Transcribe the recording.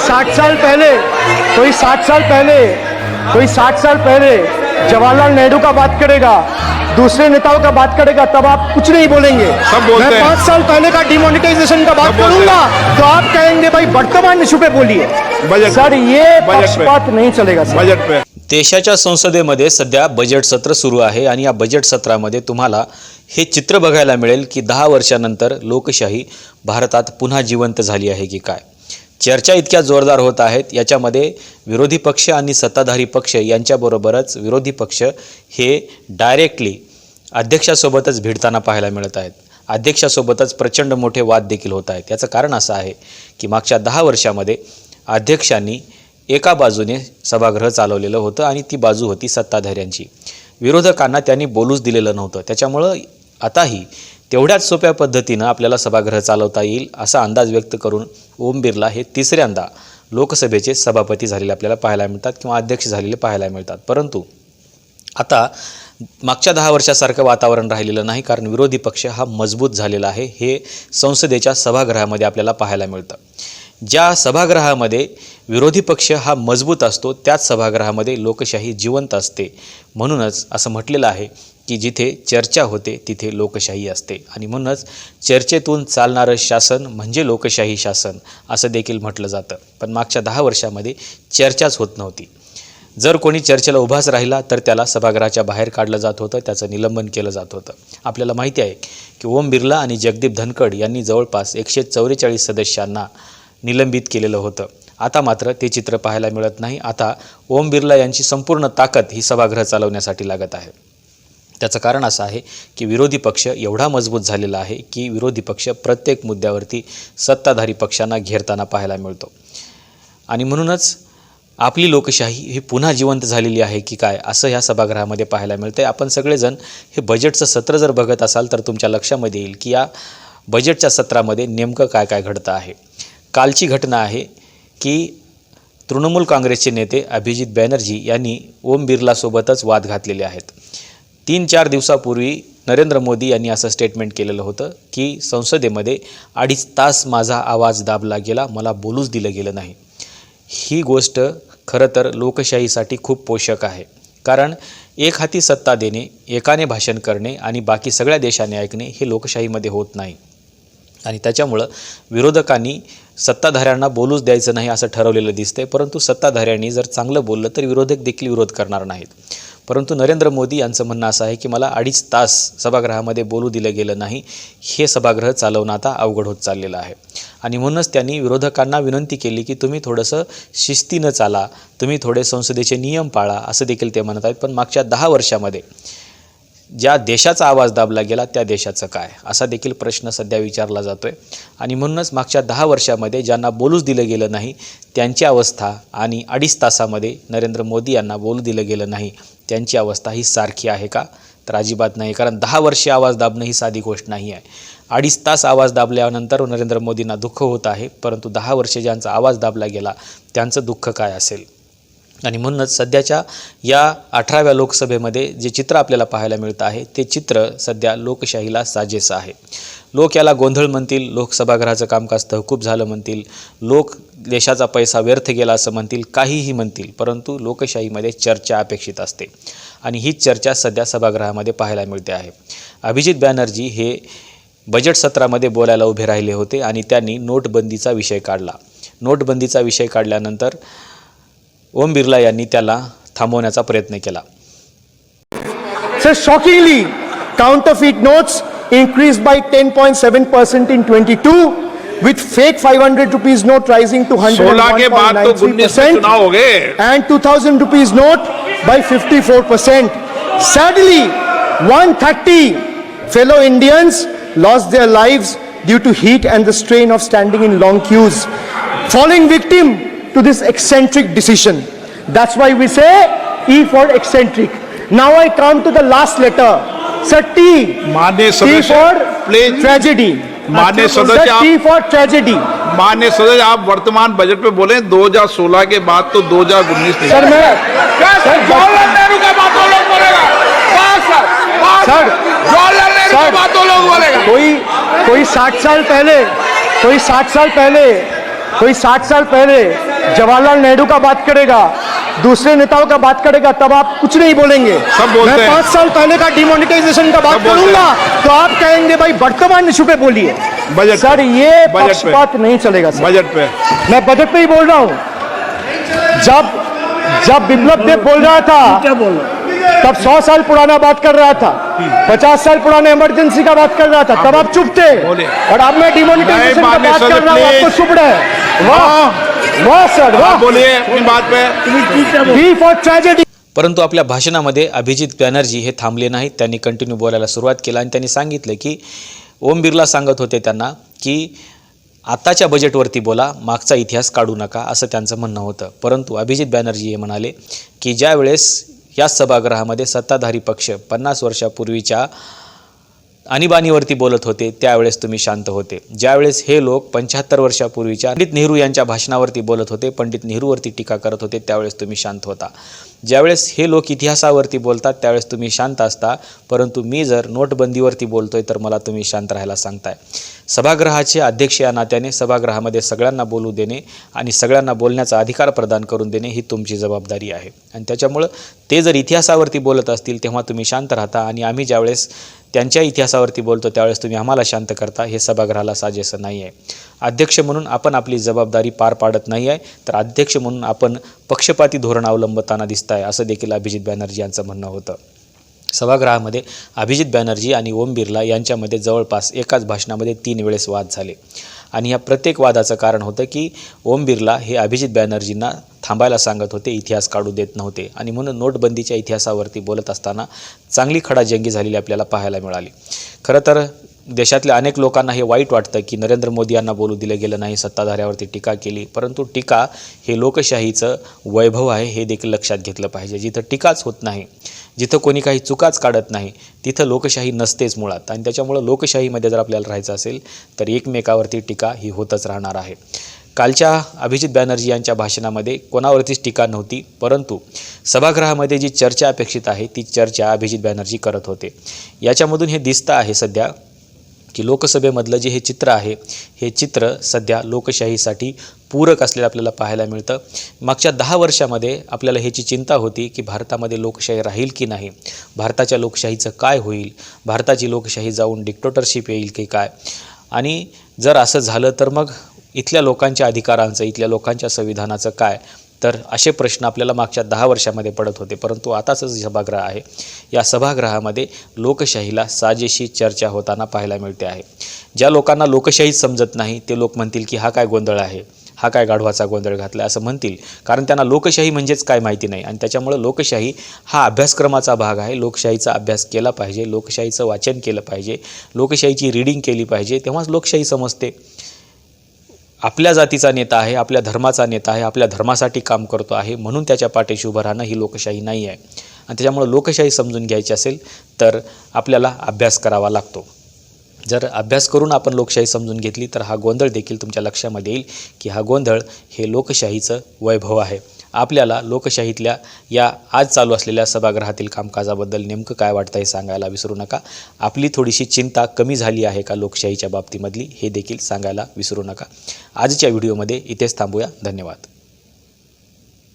साठ साल पहले कोई साठ साल पहले कोई साठ साल पहले जवाहरलाल नेहरू का बात करेगा दूसरे नेताओं का बात करेगा तब आप कुछ नहीं बोलेंगे। सब बोलते मैं। पाँच साल पहले का डिमोनिटाइजेशन का बात करूंगा तो आप कहेंगे भाई वर्तमान इशू पे बोलिए। बजट सर ये। पक्षपात नहीं चलेगा सर। बजट पे। देशाच्या संसदेमध्ये सध्या बजेट सत्र सुरू आहे आणि या बजेट सत्रामध्ये तुम्हाला हे चित्र बघायला मिळेल की दहा वर्षानंतर लोकशाही भारतात पुन्हा जिवंत झाली आहे की काय. चर्चा इतक्या जोरदार होत आहेत याच्यामध्ये विरोधी पक्ष आणि सत्ताधारी पक्ष यांच्याबरोबरच विरोधी पक्ष हे डायरेक्टली अध्यक्षासोबतच भिडताना पाहायला मिळत आहेत. अध्यक्षासोबतच प्रचंड मोठे वाद देखील होत आहेत. याचं कारण असं आहे की मागच्या दहा वर्षामध्ये अध्यक्षांनी एका बाजूने सभागृह चालवलेलं होतं आणि ती बाजू होती सत्ताधाऱ्यांची. विरोधकांना त्यांनी बोलूच दिलेलं नव्हतं. त्याच्यामुळं आताही तेवढ्याच सोप्या पद्धतीनं आपल्याला सभागृह चालवता येईल असा अंदाज व्यक्त करून ओम बिर्ला हे तिसऱ्यांदा लोकसभेचे सभापती झालेले आपल्याला पाहायला मिळतात किंवा अध्यक्ष झालेले पाहायला मिळतात. परंतु आता मागच्या दहा वर्षासारखं वातावरण राहिलेलं नाही कारण विरोधी पक्ष हा मजबूत झालेला आहे. हे संसदेच्या सभागृहामध्ये आपल्याला पाहायला मिळतं. ज्या सभागृहामध्ये विरोधी पक्ष हा मजबूत असतो त्याच सभागृहामध्ये लोकशाही जिवंत असते म्हणूनच असं म्हटलेलं आहे. की जिथे चर्चा होते तिथे लोकशाही असते. आणि म्हणूनच चर्चेतून चालणारं शासन म्हणजे लोकशाही शासन असं देखील म्हटलं जातं. पण मागच्या दहा वर्षामध्ये चर्चाच होत नव्हती. जर कोणी चर्चेला उभाच राहिला तर त्याला सभागृहाच्या बाहेर काढलं जात होतं त्याचं निलंबन केलं जात होतं. आपल्याला माहिती आहे की ओम बिर्ला आणि जगदीप धनखड यांनी जवळपास एकशे चौवेचाळीस सदस्यांना निलंबित केलेलं होतं. आता मात्र ते चित्र पाहायला मिळत नाही. आता ओम बिर्ला यांची संपूर्ण ताकद ही सभागृह चालवण्यासाठी लागत आहे. त्याचं कारण असं आहे की विरोधी पक्ष एवढा मजबूत झालेला आहे की विरोधी पक्ष प्रत्येक मुद्द्यावरती सत्ताधारी पक्षांना घेरताना पाहायला मिळतो. आणि म्हणूनच आपली लोकशाही ही पुन्हा जिवंत झालेली आहे की काय असं ह्या सभागृहामध्ये पाहायला मिळतं आपण सगळेजण हे बजेटचं सत्र जर बघत असाल तर तुमच्या लक्षामध्ये येईल की या बजेटच्या सत्रामध्ये नेमकं काय काय घडतं आहे. कालची घटना आहे की तृणमूल काँग्रेसचे नेते अभिजित बॅनर्जी यांनी ओम बिर्लासोबतच वाद घातलेले आहेत. तीन चार दिवसापूर्वी नरेंद्र मोदी यांनी असं स्टेटमेंट केलेलं होतं की संसदेमध्ये अडीच तास माझा आवाज दाबला गेला मला बोलूच दिलं गेलं नाही. ही गोष्ट खरं तर लोकशाहीसाठी खूप पोषक आहे. कारण एक हाती सत्ता देणे एकाने भाषण करणे आणि बाकी सगळ्या देशाने ऐकणे हे लोकशाहीमध्ये होत नाही. आणि त्याच्यामुळं विरोधकांनी सत्ताधाऱ्यांना बोलूच द्यायचं नाही असं ठरवलेलं दिसतंय परंतु सत्ताधाऱ्यांनी जर चांगलं बोललं तर विरोधक देखील विरोध करणार नाहीत. परंतु नरेंद्र मोदी यांचं म्हणणं असं आहे की मला अडीच तास सभागृहामध्ये बोलू दिलं गेलं नाही हे सभागृह चालवणं आता अवघड होत चाललेलं आहे. आणि म्हणूनच त्यांनी विरोधकांना विनंती केली की तुम्ही थोडंसं शिस्तीनं चाला तुम्ही थोडे संसदेचे नियम पाळा असं देखील ते म्हणत आहेत. पण मागच्या दहा वर्षामध्ये ज्या देशाचा आवाज दाबला गेला त्या देशाचं काय? असा देखील प्रश्न सध्या विचारला जातो आहे आणि म्हणूनच मागच्या दहा वर्षामध्ये ज्यांना बोलूच दिलं गेलं नाही त्यांची अवस्था आणि अडीच तासामध्ये नरेंद्र मोदी यांना बोलू दिलं गेलं नाही त्यांची अवस्था ही सारखी आहे का? तर अजिबात नाही कारण दहा वर्षे आवाज दाबणं ही साधी गोष्ट नाही आहे. अडीच तास आवाज दाबल्यानंतर नरेंद्र मोदींना दुःख होत आहे परंतु दहा वर्षे ज्यांचा आवाज दाबला गेला त्यांचं दुःख काय असेल? आणि म्हणूनच सध्याच्या या अठराव्या लोकसभेमध्ये जे चित्र आपल्याला पाहायला मिळतं आहे ते चित्र सध्या लोकशाहीला साजेसं आहे. लोक याला गोंधळ म्हणतील लोक सभागृहाचं कामकाज तहकूब झालं म्हणतील लोक देशाचा पैसा व्यर्थ गेला असं म्हणतील काहीही म्हणतील परंतु लोकशाहीमध्ये चर्चा अपेक्षित असते. आणि हीच चर्चा सध्या सभागृहामध्ये पाहायला मिळते आहे. अभिजित बॅनर्जी हे बजेट सत्रामध्ये बोलायला उभे राहिले होते आणि त्यांनी नोटबंदीचा विषय काढला. नोटबंदीचा विषय काढल्यानंतर ओम बिर्ला यांनी त्याला थांबवण्याचा प्रयत्न केला So shockingly, counterfeit notes increased by 10.7% in 22, with fake 500 rupees note rising to 16 के बाद तो 19 में 101.93% चुनाव हो गए and 2000 rupees note by 54%. Sadly, 130 fellow Indians lost their lives due to heat and the strain of standing in long queues, falling victim to this eccentric decision. That's why we say E for eccentric. Now I come to the last letter. Sir, T. माननीय T सदस्य for please tragedy. माननीय Sir, सदस्य T for tragedy. माननीय सदस्य आप वर्तमान budget पे बोले 2016 के बाद तो 2019 नहीं सर मैं सर जवाहरलाल नेहरू का बात वो लोग बोलेगा बस सर बस सर, जवाहरलाल नेहरू सर, बात वो लोग बोलेगा कोई कोई साठ साल पहले कोई साठ साल पहले कोई साठ साल पहले जवाहरलाल नेहरू का बात करेगा दूसरे नेताओं का बात करेगा तब आप कुछ नहीं बोलेंगे। सब बोलते मैं पाँच साल पहले का डिमोनिटाइजेशन का बात करूँगा तो आप कहेंगे भाई वर्तमान इशू पे बोलिए। बजट सर ये। पक्षपात नहीं चलेगा सर। बजट पे। मैं बजट पे ही बोल रहा हूँ। जब जब विप्लव देव बोल रहा था क्या बोल तब सौ साल पुराना बात कर रहा था पचास साल पुराने इमरजेंसी का बात कर रहा था तब आप चुप थे। और अब मैं डिमोनिटाइजेशन का बात कर रहा हूँ आपको चुप रहे वाह वाह सर आप वाह. बोलिए अपनी बात पे? बी फॉर ट्रेजेडी परंतु आपल्या भाषणामध्ये अभिजित बॅनर्जी हे थांबले नाहीत. त्यांनी कंटिन्यू बोलायला सुरुवात केली आणि त्यांनी सांगितलं की ओम बिर्ला सांगत होते त्यांना की आताच्या बजेटवरती बोला मागचा इतिहास काढू नका असं त्यांचं म्हणणं होतं. परंतु अभिजित बॅनर्जी हे म्हणाले की ज्या वेळेस याच सभागृहामध्ये सत्ताधारी पक्ष पन्नास वर्षापूर्वीच्या आणीबाणीवरती बोलत होते त्यावेळेस तुम्ही शांत होते. ज्यावेळेस हे लोक पंच्याहत्तर वर्षापूर्वीच्या पंडित नेहरू यांच्या भाषणावरती बोलत होते पंडित नेहरूवरती टीका करत होते त्यावेळेस तुम्ही शांत होता. ज्यावेळेस हे लोक इतिहासावरती बोलतात त्यावेळेस तुम्ही शांत असता. परंतु मी जर नोटबंदीवरती बोलतोय तर मला तुम्ही शांत राहायला सांगताय. सभागृहाचे अध्यक्ष या नात्याने सभागृहामध्ये सगळ्यांना बोलू देणे आणि सगळ्यांना बोलण्याचा अधिकार प्रदान करून देणे ही तुमची जबाबदारी आहे. आणि त्याच्यामुळं ते जर इतिहासावरती बोलत असतील तेव्हा तुम्ही शांत राहता आणि आम्ही ज्यावेळेस त्यांच्या इतिहासावरती बोलतो त्यावेळेस तुम्ही आम्हाला शांत करता हे सभागृहाला साजेसं नाही आहे अध्यक्ष म्हणून आपण आपली जबाबदारी पार पाडत नाही आहे. तर अध्यक्ष म्हणून आपण पक्षपाती धोरण अवलंबताना दिसत आहे असं देखील अभिजित बॅनर्जी यांचं म्हणणं होतं. सभागृहामध्ये अभिजित बॅनर्जी आणि ओम बिर्ला यांच्यामध्ये जवळपास एकाच भाषणामध्ये तीन वेळेस वाद झाले. आणि ह्या प्रत्येक वादाचं कारण होतं की ओम बिर्ला हे अभिजित बॅनर्जींना थांबायला सांगत होते इतिहास काढू देत नव्हते. आणि म्हणून नोटबंदीच्या इतिहासावरती बोलत असताना चांगली खडाजंगी झालेली आपल्याला पाहायला मिळाली. खरं तर देशातल्या अनेक लोकांना हे वाईट वाटतं की नरेंद्र मोदी यांना बोलू दिलं गेलं नाही सत्ताधाऱ्यावरती टीका केली. परंतु टीका हे लोकशाहीचं वैभव आहे हे देखील लक्षात घेतलं पाहिजे. जिथं टीकाच होत नाही जिथं कोणी काही चुकाच काढत नाही तिथं लोकशाही नसतेच मुळात. आणि त्याच्यामुळं लोकशाहीमध्ये जर आपल्याला राहायचं असेल तर एकमेकावरती टीका ही होतच राहणार आहे. कालच्या अभिजित बॅनर्जी यांच्या भाषणामध्ये कोणावरतीच टीका नव्हती परंतु सभागृहामध्ये जी चर्चा अपेक्षित आहे ती चर्चा अभिजित बॅनर्जी करत होते. याच्यामधून हे दिसतं आहे सध्या की लोकसभेमधलं जे हे चित्र आहे हे चित्र सध्या लोकशाहीसाठी पूरक असलेलं आपल्याला पाहायला मिळतं. मागच्या दहा वर्षामध्ये आपल्याला ह्याची चिंता होती की भारतामध्ये लोकशाही राहील की नाही? भारताच्या लोकशाहीचं काय होईल? भारताची लोकशाही जाऊन डिक्टोटरशिप येईल की काय? आणि जर असं झालं तर मग इथल्या लोकांच्या अधिकारांचं इथल्या लोकांच्या संविधानाचं काय? तर असे प्रश्न आपल्याला मागच्या दहा वर्षामध्ये पडत होते. परंतु आताचं सभागृह आहे या सभागृहामध्ये लोकशाहीला साजेशी चर्चा होताना पाहायला मिळते आहे. ज्या लोकांना लोकशाहीच समजत नाही ते लोक म्हणतील की हा काय गोंधळ आहे हा काय गाढवाचा गोंधळ घातला असं म्हणतील. कारण त्यांना लोकशाही म्हणजेच काय माहिती नाही आणि त्याच्यामुळं लोकशाही हा अभ्यासक्रमाचा भाग आहे. लोकशाहीचा अभ्यास केला पाहिजे लोकशाहीचं वाचन केलं पाहिजे लोकशाहीची रीडिंग केली पाहिजे तेव्हाच लोकशाही समजते. आपल्या जातीचा नेता आहे आपल्या धर्माचा नेता आहे आपल्या धर्मासाठी काम करतो आहे म्हणून त्याच्या पाठीशी उभं राहणं ही लोकशाही नाही आहे. आणि त्याच्यामुळं लोकशाही समजून घ्यायची असेल तर आपल्याला अभ्यास करावा लागतो. जर अभ्यास करून आपण लोकशाही समजून घेतली तर हा गोंधळ देखील तुमच्या लक्षामध्ये येईल की हा गोंधळ हे लोकशाहीचं वैभव आहे. आपल्याला लोकशाहीतल्या या आज चालू असलेल्या सभागृहातील कामकाजाबद्दल नेमकं काय वाटतं हे सांगायला विसरू नका. आपली थोडीशी चिंता कमी झाली आहे का लोकशाहीच्या बाबतीमधली हे देखील सांगायला विसरू नका. आजच्या व्हिडिओमध्ये इथेच थांबूया. धन्यवाद.